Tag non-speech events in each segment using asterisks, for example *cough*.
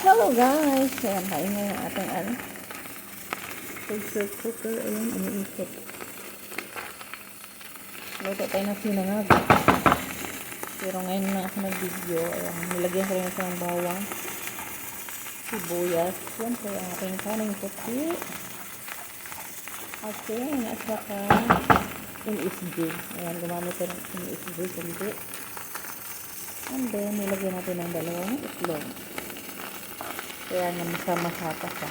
Hello guys! Ayan, maingay ang ating ano. Pressure cooker. Ayan, iniikot. Luto tayo ng sinangag. Pero ngayon na ako nag-video. Ayan, nilagyan ko rin ito ng bawang. Sibuyas. Siyempre, ang ating kaning puti. Okay, at saka MSG. Ayan, gumamit ko ng MSG kundi. And then, nilagyan natin ng dalawang itlog. Kaya nga masama-sapa siya.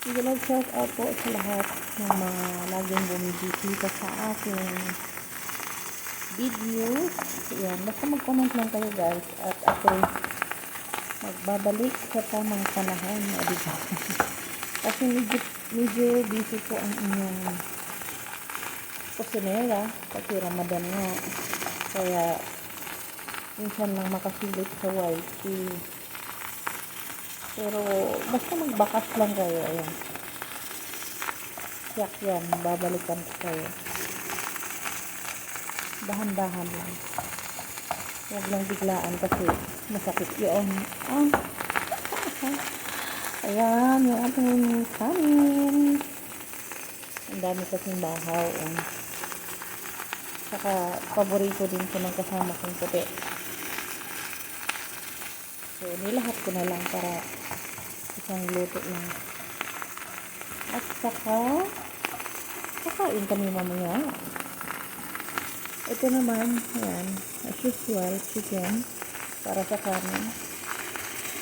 Sige lang shout out po sa lahat ng mga laging bumibisita sa aking videos. Yan, basta mag-comment lang kayo guys. At ako'y magbabalik sa tamang panahon. O, diba? *laughs* Kasi medyo, medyo busy po ang inyong kusinera kasi Ramadan nga. Kaya minsan lang makasilip sa YT. Pero basta magbakas lang kayo. Ayan. Yak yan. Babalikan ko kayo. Dahan-dahan lang. Huwag lang biglaan kasi masakit yun. Ah. Ayan, yung ating kanin. Ang dami kasing bahaw. Um. Saka, paborito din ko ng kasama kong puti. So, nilahat ko na lang para isang luto lang. At saka, kakain kami mamaya. Ito naman, ayan, as usual, chicken para sa kanin.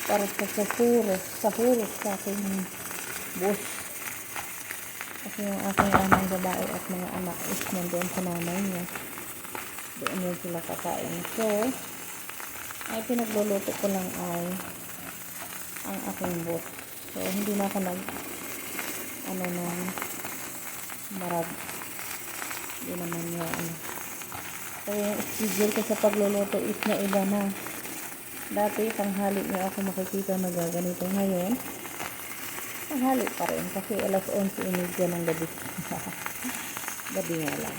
Para sa sahuro, sahuro sa aking bus. Yung aking amang babae at mga anak is nandun sa nanay niya. Doon yun sila kakain. So, ay pinagluluto ko lang ay ang aking bus. So, hindi na ako nag ano nang marag. Hindi naman niya ano. So, yung schedule ko sa pagluluto is na iba na. Dati, tanghali niya ako makikita na gaganito. Ngayon, tanghali pa rin. Kasi alas 11.30 ng gabi. *laughs* gabi nga lang.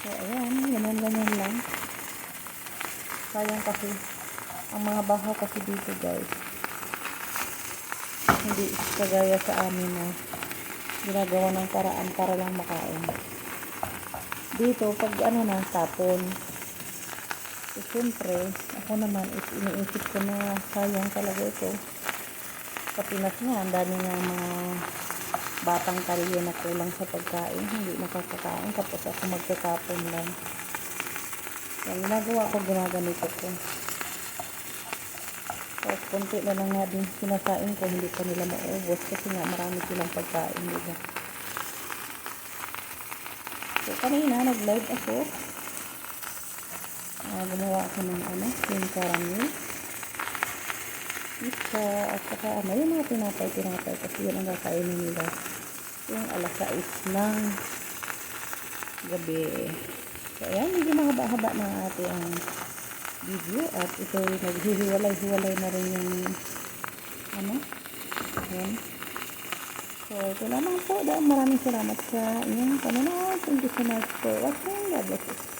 So, ayan. Ganyan-ganyan lang. Sayang kasi, ang mga bahaw kasi dito guys, hindi kagaya sa amin na ginagawa ng paraan para lang makain. Dito, pag ano na, tapon. So, siyempre, ako naman is iniisip ko na sayang talaga ito. Sa Pinas nga, ang dami nga mga batang kariya na kulang sa pagkain. Hindi nakakakain. Tapos ako magtatapon lang. Yan, ginagawa ko, ginaganito ko. Tapos, konti na lang nga din sinasain ko, hindi pa nila maubos kasi nga marami silang pagkain, di ba? So, kanina, nag-live ako. Ah, gumawa ako ng ano, yung caramel. Isa, at saka ano, yung mga tinapay-tinapay kasi yun ang kakainin nila. Yung alas 6 ng gabi. So, ayan, medyo mahaba-haba na ating video at ito naghihiwalay-hiwalay na rin yung ano, ayan. So, ito lamang po. Maraming salamat sa inyong panonood. Thank you so much for watching. God bless you.